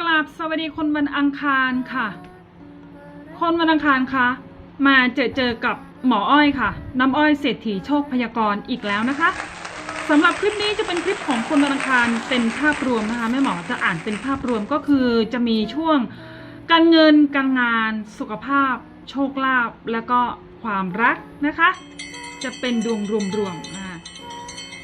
กราบสวัสดีคนวันอังคารค่ะ คนวันอังคารคะมาเจอเจอกับหมออ้อยค่ะ น้ำอ้อยเศรษฐีโชคพยากรณ์อีกแล้วนะคะสำหรับคลิปนี้จะเป็นคลิปของคนวันอังคารเป็นภาพรวมนะคะแม่หมอจะอ่านเป็นภาพรวมก็คือจะมีช่วงการเงินการงาน สุขภาพ โชคลาภแล้วก็ความรักนะคะ จะเป็นดวงรวมๆ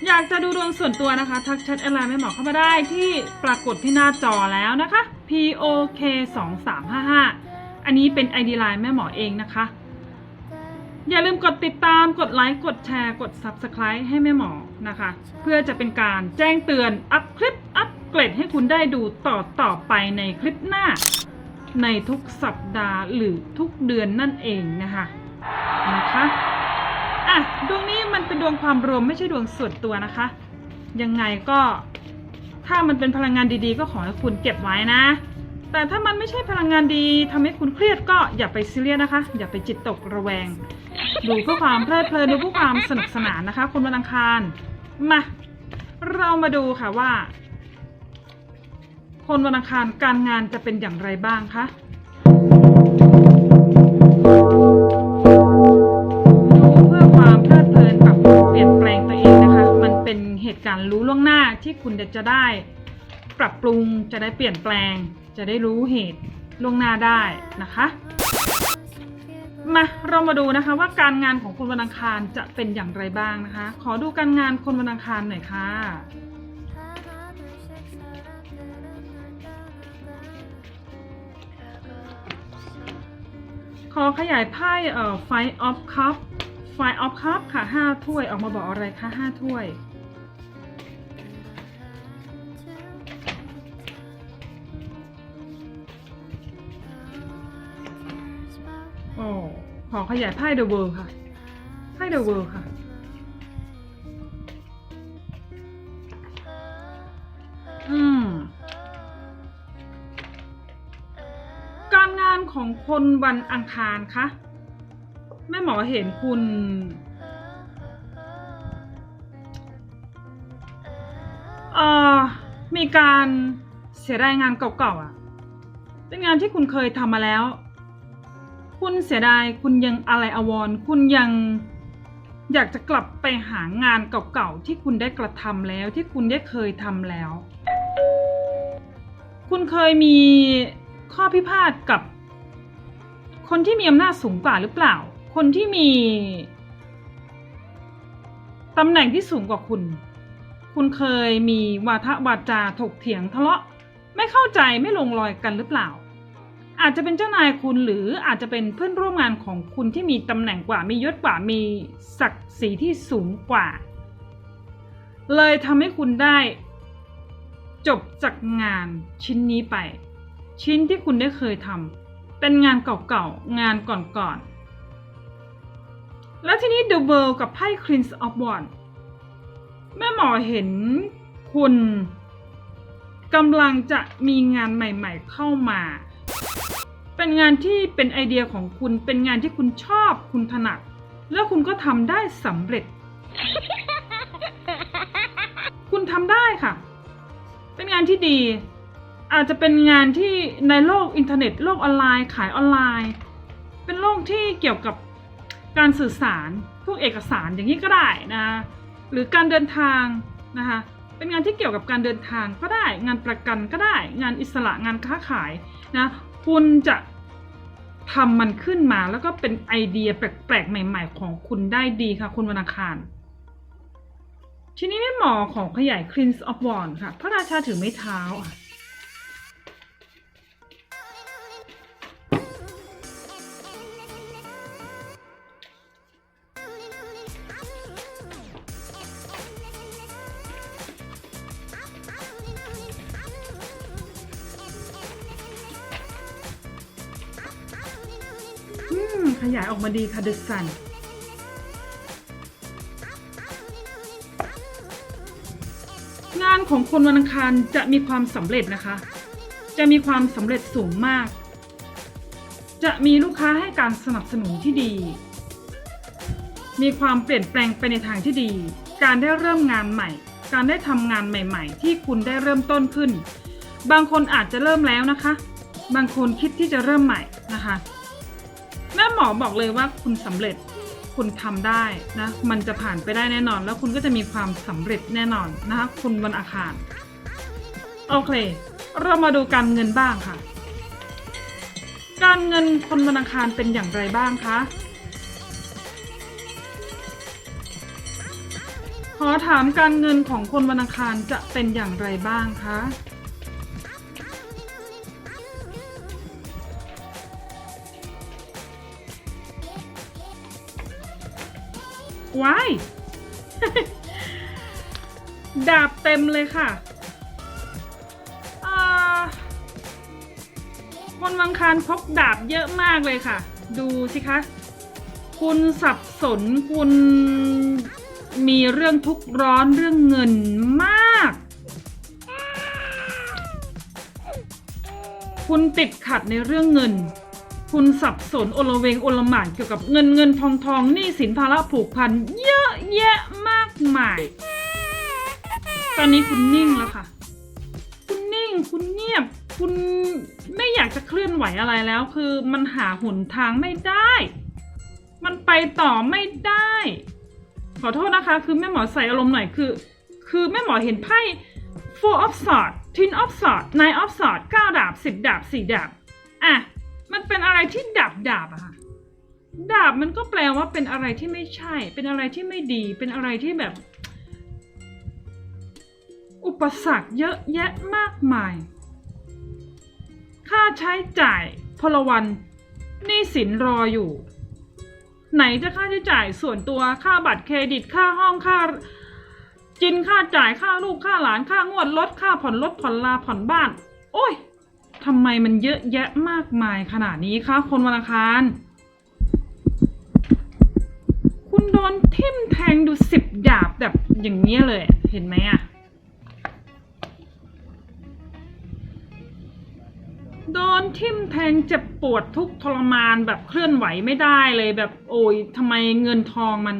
อยากจะดูดวงส่วนตัวนะคะ ทักแชทแอดไลน์ไม่หมอเข้ามาได้ที่ปรากฏที่หน้าจอแล้วนะคะ POK 2 3 5 5อันนี้เป็น ID ไลน์แม่หมอเองนะคะ อย่าลืมกดติดตามกดไลค์กดแชร์กด Subscribe ให้แม่หมอนะคะ เพื่อจะเป็นการแจ้งเตือนอัพคลิปอัปเกรดให้คุณได้ดูต่อต่อไปในคลิปหน้า ในทุกสัปดาห์หรือทุกเดือนนั่นเองนะคะนะคะ อะดวงนี้มันเป็นดวงความรวมไม่ใช่ดวงส่วนตัวนะคะ ยังไงก็ถ้ามันเป็นพลังงานดีๆ ก็ขอให้คุณเก็บไว้นะ แต่ถ้ามันไม่ใช่พลังงานดีทำให้คุณเครียดก็อย่าไปซีเรียสนะคะ อย่าไปจิตตกระแวง ดูเพื่อความเพลิดเพลินดูเพื่อความสนุกสนานนะคะคุณวันอังคารมาเรามาดูค่ะว่า คนวันอังคารการงานจะเป็นอย่างไรบ้างคะ ตุการณ์รู้ล่วงหน้าที่คุณจะได้ ปรับปรุงจะได้เปลี่ยนแปลง จะได้รู้เหตุล่วงหน้าได้นะคะมาเรามาดูนะคะว่าการงานของคนวันอังคารจะเป็นอย่างไรบ้างนะคะ ขอดูการงานคนวันอังคารหน่อยค่ะขอขยายไพ่เอ่อ Five of Cup Five of Cup ค่ะห้าถ้วยออกมาบอกอะไรคะห้าถ้วย อขยายไพ่ The World ค่ะ ไพ่ The World ค่ะ อืม การงานของคนวันอังคารคะแม่หมอเห็นคุณ เอ่อ มีการเสียดายงานเก่าๆอะ เป็นงานที่คุณเคยทำมาแล้ว คุณเสียดายคุณยังอะไรอวรณ์คุณยังอยากจะกลับไปหางานเก่าๆที่คุณได้กระทำแล้วที่คุณได้เคยทำแล้ว คุณเคยมีข้อพิพาทกับ คนที่มีอำนาจสูงกว่าหรือเปล่า คนที่มีตำแหน่งที่สูงกว่าคุณ คุณเคยมีวาทะวาจาถกเถียงทะเลาะ ไม่เข้าใจไม่ลงรอยกันหรือเปล่า อาจจะเป็นเจ้านายคุณหรืออาจจะเป็นเพื่อนร่วมงานของคุณที่มีตำแหน่งกว่ามียศกว่ามีศักดิ์ศรีที่สูงกว่า เลยทำให้คุณได้ จบจากงานชิ้นนี้ไป ชิ้นที่คุณได้เคยทำเป็นงานเก่าๆ งานก่อนๆ แล้วทีนี้ The World กับไพ่ Queen of Wands แม่หมอเห็นคุณกำลังจะมีงานใหม่ๆเข้ามา เป็นงานที่เป็นไอเดียของคุณ เป็นงานที่คุณชอบ คุณถนัด แล้วคุณก็ทำได้สำเร็จ คุณทำได้ค่ะ เป็นงานที่ดี อาจจะเป็นงานที่ในโลกอินเทอร์เน็ต โลกออนไลน์ขายออนไลน์ เป็นโลกที่เกี่ยวกับการสื่อสาร พวกเอกสารอย่างนี้ก็ได้นะหรือการเดินทางนะคะเป็นงานที่เกี่ยวกับการเดินทางก็ได้ งานประกันก็ได้ งานอิสระงานค้าขาย นะคุณจะทำมันขึ้นมาแล้วก็เป็นไอเดียแปลกๆ ใหม่ ๆ ของคุณได้ดีค่ะ คุณวรรณคาร ทีนี้แม่หมอของขยาย Prince of w a n d ค่ะ พระราชาถือไม้เท้าอะ อดีค่ะ The Sun งานของคนวันอังคารจะมีความสำเร็จนะคะ จะมีความสำเร็จสูงมาก จะมีลูกค้าให้การสนับสนุนที่ดี มีความเปลี่ยนแปลงไปในทางที่ดี การได้เริ่มงานใหม่ การได้ทำงานใหม่ ๆ ที่คุณได้เริ่มต้นขึ้น บางคนอาจจะเริ่มแล้วนะคะ บางคนคิดที่จะเริ่มใหม่นะคะ แม่หมอบอกเลยว่าคุณสำเร็จคุณทำได้นะ มันจะผ่านไปได้แน่นอน แล้วคุณก็จะมีความสำเร็จแน่นอนนะคะคุณวันอาคาร โอเค เรามาดูการเงินบ้างค่ะ การเงินคนวันอังคารเป็นอย่างไรบ้างคะขอถามการเงินของคนวันอังคารจะเป็นอย่างไรบ้างคะ ว้าย ดาบเต็มเลยค่ะคนวังคารพกดาบเยอะมากเลยค่ะ ดูสิคะ คุณสับสนคุณมีเรื่องทุกข์ร้อนเรื่องเงินมาก คุณติดขัดในเรื่องเงิน คุณสับสนโอลเวงโอลหมานเกี่ยวกับเงินเงินทองทองหนี้สินภาระผูกพัน เยอะแยะมากมาย ตอนนี้คุณนิ่งแล้วค่ะ คุณนิ่งคุณเงียบ คุณไม่อยากจะเคลื่อนไหวอะไรแล้ว คือมันหาหนทางไม่ได้ มันไปต่อไม่ได้ ขอโทษนะคะ คือแม่หมอใส่อารมณ์หน่อยคือ คือแม่หมอเห็นไพ่ four of swords ten of swords nine of swords เก้าดาบสิบดาบสี่ดาบอะ มันเป็นอะไรที่ดาบดาบอะค่ะดาบมันก็แปลว่าเป็นอะไรที่ไม่ใช่ เป็นอะไรที่ไม่ดี เป็นอะไรที่แบบ อุปสรรคเยอะแยะมากมาย ค่าใช้จ่ายพลวันหนี้สินรออยู่ ไหนจะค่าใช้จ่ายส่วนตัวค่าบัตรเครดิตค่าห้องค่าจินค่าจ่ายค่าลูกค่าหลานค่างวดรถค่าผ่อนรถผ่อนลาผ่อนบ้าน โอ้ย ทำไมมันเยอะแยะมากมายขนาดนี้คะคนวันอังคาร คุณโดนทิ่มแทงดูสิบดาบแบบอย่างเงี้ยเลยเห็นไหมอะโดนทิ่มแทงเจ็บปวดทุกทรมานแบบเคลื่อนไหวไม่ได้เลยแบบโอ้ยทำไมเงินทองมัน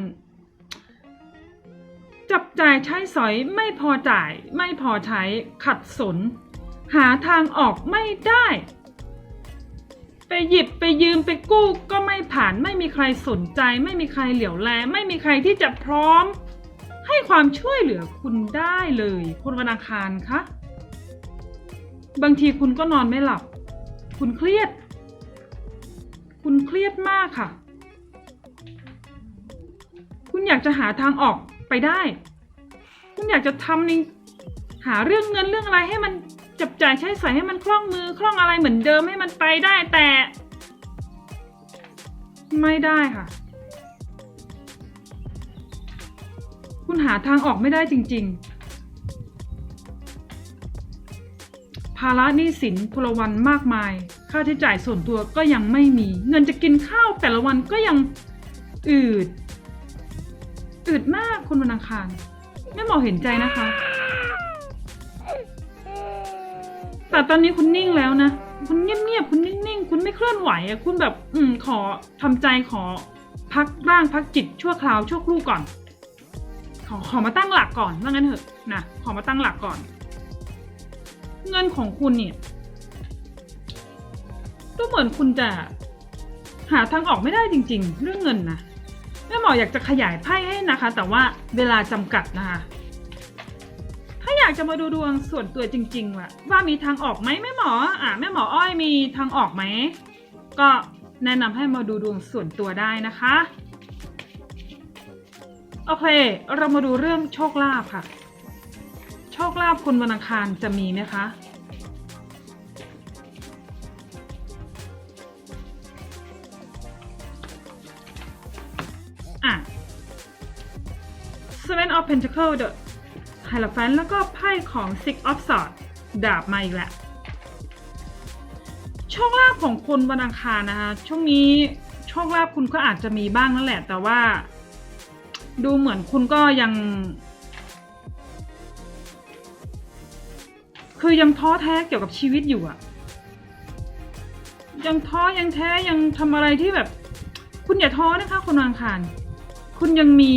จับจ่ายใช้สอยไม่พอจ่ายไม่พอใช้ขัดสน หาทางออกไม่ได้ ไปหยิบไปยืมไปกู้ก็ไม่ผ่านไม่มีใครสนใจ ไม่มีใครเหลียวแล ไม่มีใครที่จะพร้อม ให้ความช่วยเหลือคุณได้เลยคุณวันอังคารคะบางทีคุณก็นอนไม่หลับ คุณเครียด คุณเครียดมากค่ะ คุณอยากจะหาทางออกไปได้ คุณอยากจะทำในหาเรื่องเงินเรื่องอะไรให้มัน จับจ่ายใช้สอยให้มันคล่องมือคล่องอะไรเหมือนเดิมให้มันไปได้แต่ ไม่ได้ค่ะ คุณหาทางออกไม่ได้จริง ๆ ภาระหนี้สินพลวันมากมาย ค่าใช้จ่ายส่วนตัวก็ยังไม่มี เงินจะกินข้าวแต่ละวันก็ยังอืดอืดมากคุณวันอังคารแม่หมอเห็นใจนะคะ แต่ตอนนี้คุณนิ่งแล้วนะ คุณเงียบๆ คุณนิ่งๆ คุณไม่เคลื่อนไหวอะคุณแบบ อืม ขอทำใจขอพักร่างพักจิตชั่วคราวชั่วครู่ก่อน ขอขอมาตั้งหลักก่อนว่างั้นเถอะนะขอมาตั้งหลักก่อน เงินของคุณเนี่ยดูเหมือนคุณจะ หาทางออกไม่ได้จริง ๆ เรื่องเงินนะแม่หมออยากจะขยายไพ่ให้นะคะ แต่ว่าเวลาจำกัดนะคะ อยากจะมาดูดวงส่วนตัวจริงๆว่ะว่ามีทางออกไหมแม่หมอ อะแม่หมออ้อยมีทางออกไหม ก็แนะนำให้มาดูดวงส่วนตัวได้นะคะ โอเค เรามาดูเรื่องโชคลาภค่ะ โชคลาภคนวันอังคารจะมีไหมคะอะ Seven of Pentacles The Hierophant แล้วก็ไพ่ของ Six of Swords ดาบมาอีกแล้วโชคลาภของคนวันอังคารนะคะ ช่วงนี้โชคลาภคุณก็อาจจะมีบ้างนั่นแหละ แต่ว่า ดูเหมือนคุณก็ยัง คือยังท้อแท้เกี่ยวกับชีวิตอยู่อะยังท้อยังแท้ยังทำอะไรที่แบบ คุณอย่าท้อนะคะคนวันอังคาร คุณยังมี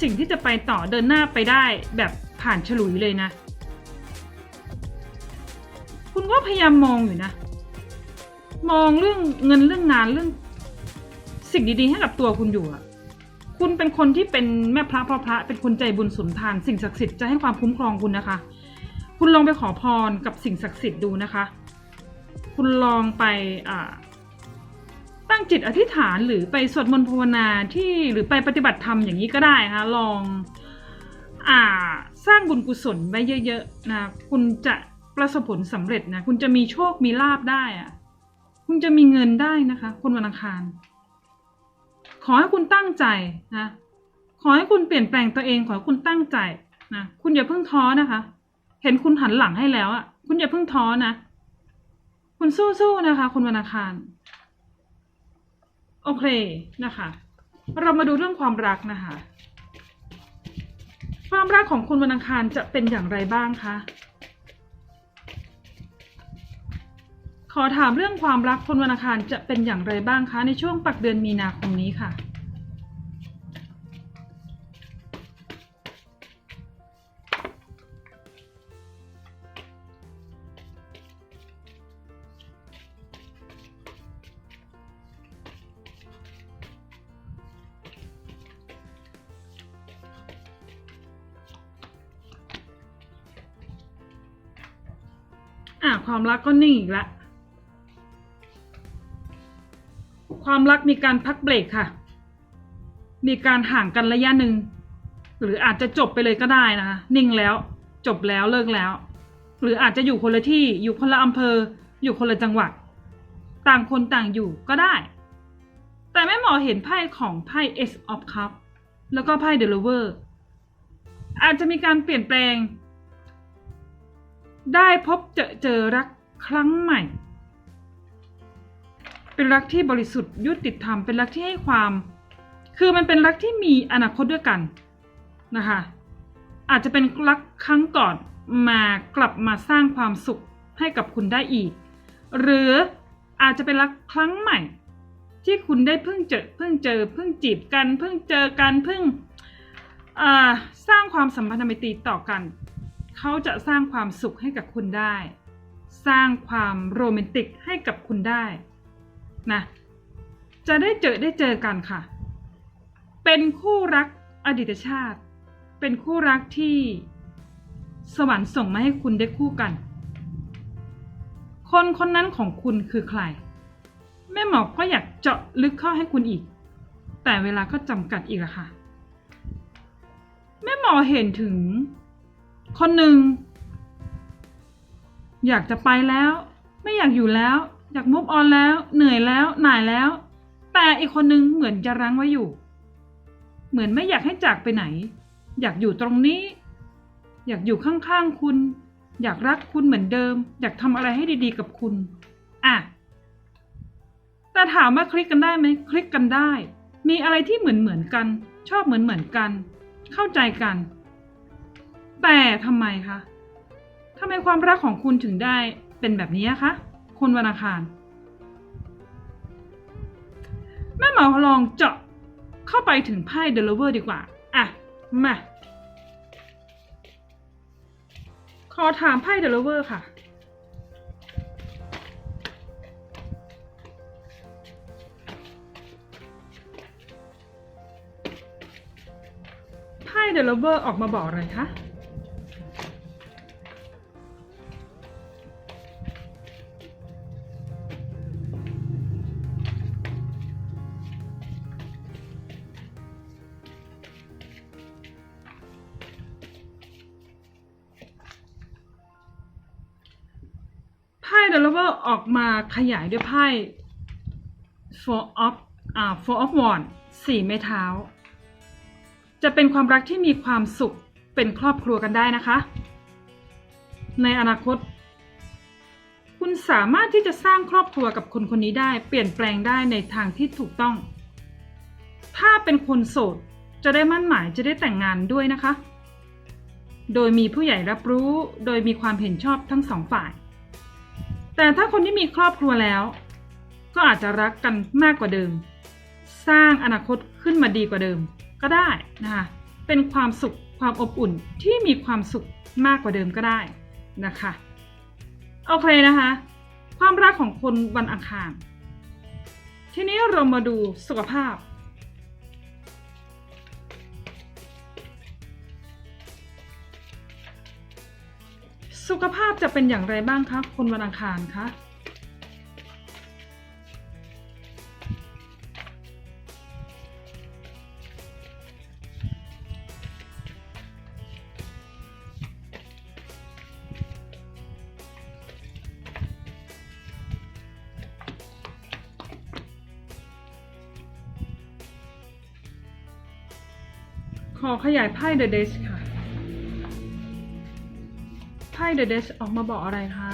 สิ่งที่จะไปต่อเดินหน้าไปได้แบบ ผ่านฉลุยเลยนะ คุณก็พยายามมองอยู่นะ มองเรื่องเงินเรื่องงานเรื่อง สิ่งดีๆให้กับตัวคุณอยู่อะคุณเป็นคนที่เป็นแม่พระพ่อพระ เป็นคนใจบุญสุนทาน สิ่งศักดิ์สิทธิ์จะให้ความคุ้มครองคุณนะคะ คุณลองไปขอพรกับสิ่งศักดิ์สิทธิ์ดูนะคะ คุณลองไปอ่าตั้งจิตอธิษฐานหรือไปสวดมนต์ภาวนาที่หรือไปปฏิบัติธรรมอย่างนี้ก็ได้นะคะลองอ่า สร้างบุญกุศลไว้เยอะๆนะคุณจะประสบผลสำเร็จนะคุณจะมีโชคมีลาบได้อะคุณจะมีเงินได้นะคะ คนวันอังคาร ขอให้คุณตั้งใจนะขอให้คุณเปลี่ยนแปลงตัวเองขอให้คุณตั้งใจนะคุณอย่าเพิ่งท้อนะคะ เห็นคุณหันหลังให้แล้วอะ คุณอย่าเพิ่งท้อนะ คุณสู้ๆนะคะ คนวันอังคารโอเคนะคะ เรามาดูเรื่องความรักนะคะ ความรักของคุณวันอังคารจะเป็นอย่างไรบ้างคะ ขอถามเรื่องความรักคนวันอังคารจะเป็นอย่างไรบ้างคะ ในช่วงปักเดือนมีนาคมนี้ค่ะ ความรักก็นิ่งอีกแล้วความรักมีการพักเบรกค่ะ มีการห่างกันระยะหนึ่ง หรืออาจจะจบไปเลยก็ได้นะคะนิ่งแล้วจบแล้วเลิกแล้ว หรืออาจจะอยู่คนละที่อยู่คนละอำเภอ อยู่คนละจังหวัด ต่างคนต่างอยู่ก็ได้ แต่แม่หมอเห็นไพ่ของไพ่ Ace of Cup แล้วก็ไพ่ The Lover อาจจะมีการเปลี่ยนแปลง ได้พบเจอเจอรักครั้งใหม่ เป็นรักที่บริสุทธิ์ยุติธรรม เป็นรักที่ให้ความ คือมันเป็นรักที่มีอนาคตด้วยกันนะคะ อาจจะเป็นรักครั้งก่อนมากลับมาสร้างความสุขให้กับคุณได้อีก หรืออาจจะเป็นรักครั้งใหม่ ที่คุณได้เพิ่งเจอเพิ่งเจอเพิ่งจีบกัน เพิ่งเจอกันเพิ่งสร้างความสัมพันธไมตรีต่อกัน เขาจะสร้างความสุขให้กับคุณได้ สร้างความโรแมนติกให้กับคุณได้นะจะได้เจอได้เจอกันค่ะ เป็นคู่รักอดีตชาติ เป็นคู่รักที่สวรรค์ส่งมาให้คุณได้คู่กัน คนคนนั้นของคุณคือใคร แม่หมอก็อยากเจาะลึกเข้าให้คุณอีก แต่เวลาก็จำกัดอีกอะค่ะ แม่หมอเห็นถึง คนหนึ่งอยากจะไปแล้ว ไม่อยากอยู่แล้ว อยากมุฟออนแล้ว เหนื่อยแล้วหน่ายแล้ว แต่อีกคนหนึงเหมือนจะรั้งไว้อยู่ เหมือนไม่อยากให้จากไปไหน อยากอยู่ตรงนี้ อยากอยู่ข้างๆคุณ อยากรักคุณเหมือนเดิม อยากทำอะไรให้ดีๆกับคุณอะแต่ถามว่าคลิกกันได้ไหมคลิกกันได้ มีอะไรที่เหมือนเหมือนๆกัน ชอบเหมือนเหมือนๆกัน เข้าใจกัน แต่ทำไมคะทำไมความรักของคุณถึงได้เป็นแบบนี้คะคนวันอังคารแม่หมอลองเจาะเข้าไปถึงไพ่เดลเวอร์ดีกว่า อะ มา ขอถามไพ่เดลเวอร์ค่ะ ไพ่เดลเวอร์ออกมาบอกอะไรคะ ขยายด้วยไพ่ four of อ่า four of wands สี่ไม้เท้า จะเป็นความรักที่มีความสุขเป็นครอบครัวกันได้นะคะ ในอนาคต คุณสามารถที่จะสร้างครอบครัวกับคนคนนี้ได้ เปลี่ยนแปลงได้ในทางที่ถูกต้อง ถ้าเป็นคนโสดจะได้มั่นหมายจะได้แต่งงานด้วยนะคะ โดยมีผู้ใหญ่รับรู้ โดยมีความเห็นชอบทั้งสองฝ่าย แต่ถ้าคนที่มีครอบครัวแล้ว ก็อาจจะรักกันมากกว่าเดิม สร้างอนาคตขึ้นมาดีกว่าเดิม ก็ได้นะคะเป็นความสุขความอบอุ่นที่มีความสุขมากกว่าเดิมก็ได้นะคะโอเคนะคะ ความรักของคนวันอังคาร ทีนี้เรามาดูสุขภาพ สุขภาพจะเป็นอย่างไรบ้างคะคนวันอังคารคะขอขยายไพ่ The Death ค่ะ ไพ่ The Death ออกมาบอกอะไรคะ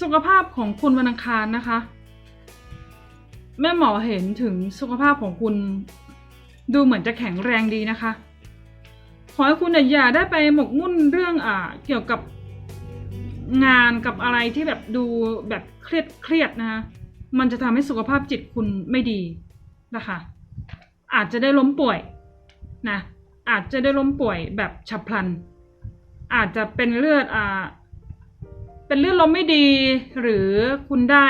สุขภาพของคุณวันอังคารนะคะ แม่หมอเห็นถึงสุขภาพของคุณดูเหมือนจะแข็งแรงดีนะคะ อให้คุณอย่าได้ไปหมกมุ่นเรื่องอ่าเกี่ยวกับงานกับอะไรที่แบบดูแบบเครียดเครียดๆนะคะมันจะทำให้สุขภาพจิตคุณไม่ดีนะคะ อาจจะได้ล้มป่วยนะอาจจะได้ล้มป่วยแบบฉับพลัน อาจจะเป็นเลือดอ่าเป็นเลือดลมไม่ดี หรือคุณได้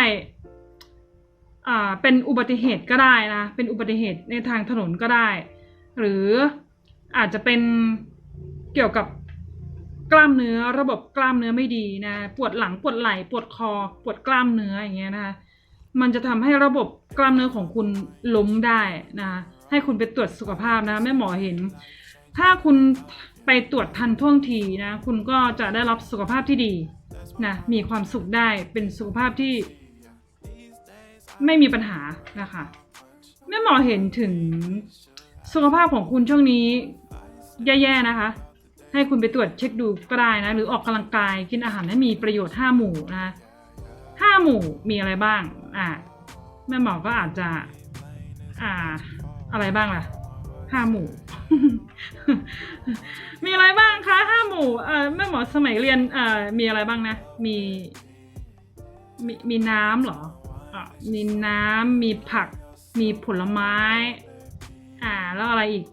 อ่าเป็นอุบัติเหตุก็ได้นะเป็นอุบัติเหตุในทางถนนก็ได้ หรือ อาจจะเป็นเกี่ยวกับกล้ามเนื้อระบบกล้ามเนื้อไม่ดีนะ ปวดหลังปวดไหล่ปวดคอ ปวดกล้ามเนื้ออย่างเงี้ยนะคะมันจะทำให้ระบบกล้ามเนื้อของคุณล้มได้นะให้คุณไปตรวจสุขภาพนะแม่หมอเห็น ถ้าคุณไปตรวจทันท่วงทีนะคุณก็จะได้รับสุขภาพที่ดีนะมีความสุขได้เป็นสุขภาพที่ ไม่มีปัญหานะคะแม่หมอเห็นถึง สุขภาพของคุณช่วงนี้ แย่ๆนะคะ ให้คุณไปตรวจเช็คดูก็ได้นะ หรือออกกำลังกายกินอาหารให้มีประโยชน์ห้าหมู่นะห้าหมู่มีอะไรบ้างอ่าแม่หมอก็อาจจะ อ่า อะไรบ้างล่ะห้าหมู่ มีอะไรบ้างคะห้าหมู่เอ่อแม่หมอสมัยเรียนเอ่อมีอะไรบ้างนะ มีมีมีน้ำเหรออะมีน้ำมีผัก มีผลไม้ อ่า แล้วอะไรอีก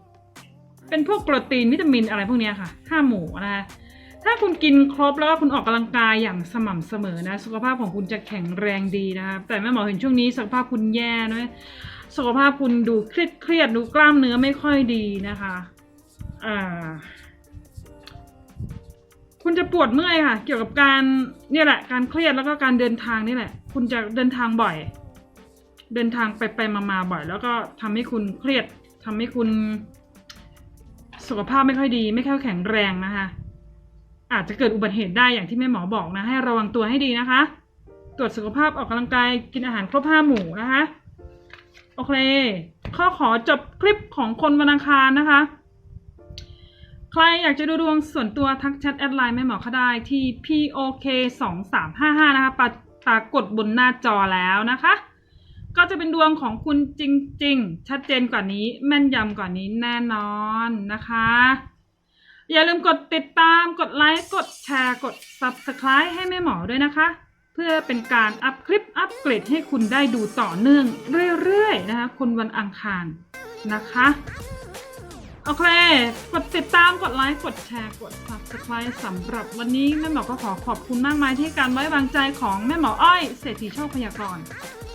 เป็นพวกโปรตีนวิตามินอะไรพวกนี้ค่ะ ห้าหมู่นะคะ ถ้าคุณกินครบแล้วก็คุณออกกำลังกายอย่างสม่ำเสมอนะ สุขภาพของคุณจะแข็งแรงดีนะคะ แต่แม่หมอเห็นช่วงนี้สุขภาพคุณแย่นะสุขภาพคุณดูเครียดเครียดดูกล้ามเนื้อไม่ค่อยดีนะคะ อ่า คุณจะปวดเมื่อยค่ะ เกี่ยวกับการเนี่ยแหละ การเครียดแล้วก็การเดินทางนี่แหละ คุณจะเดินทางบ่อย เดินทางไปไปมามาบ่อย แล้วก็ทำให้คุณเครียด ทำให้คุณสุขภาพไม่ค่อยดี ไม่ค่อยแข็งแรงนะคะ อาจจะเกิดอุบัติเหตุได้อย่างที่แม่หมอบอกนะ ให้ระวังตัวให้ดีนะคะ ตรวจสุขภาพออกกำลังกายกินอาหารครบห้าหมู่นะคะ โอเค ข้อขอจบคลิปของคนวันอังคารนะคะ ใครอยากจะดูดวงส่วนตัวทักแชทแอดไลน์แม่หมอเขาได้ที่ POK 2 3 5 5นะคะปราปรากฏบนหน้าจอแล้วนะคะ ก็จะเป็นดวงของคุณจริง ๆ ชัดเจนกว่านี้ แม่นยำกว่านี้แน่นอนนะคะ อย่าลืมกดติดตามกดไลค์กดแชร์กด Subscribe ให้แม่หมอด้วยนะคะ เพื่อเป็นการอัพคลิปอัปเกรดให้คุณได้ดูต่อเนื่องเรื่อยๆนะคะ คุณวันอังคารนะคะโอเค กดติดตาม กดไลค์ กดแชร์ กด subscribe สำหรับวันนี้แม่หมอก็ขอขอบคุณมากมายที่การไว้วางใจของแม่หมออ้อยเศรษฐีโชคพยากรณ์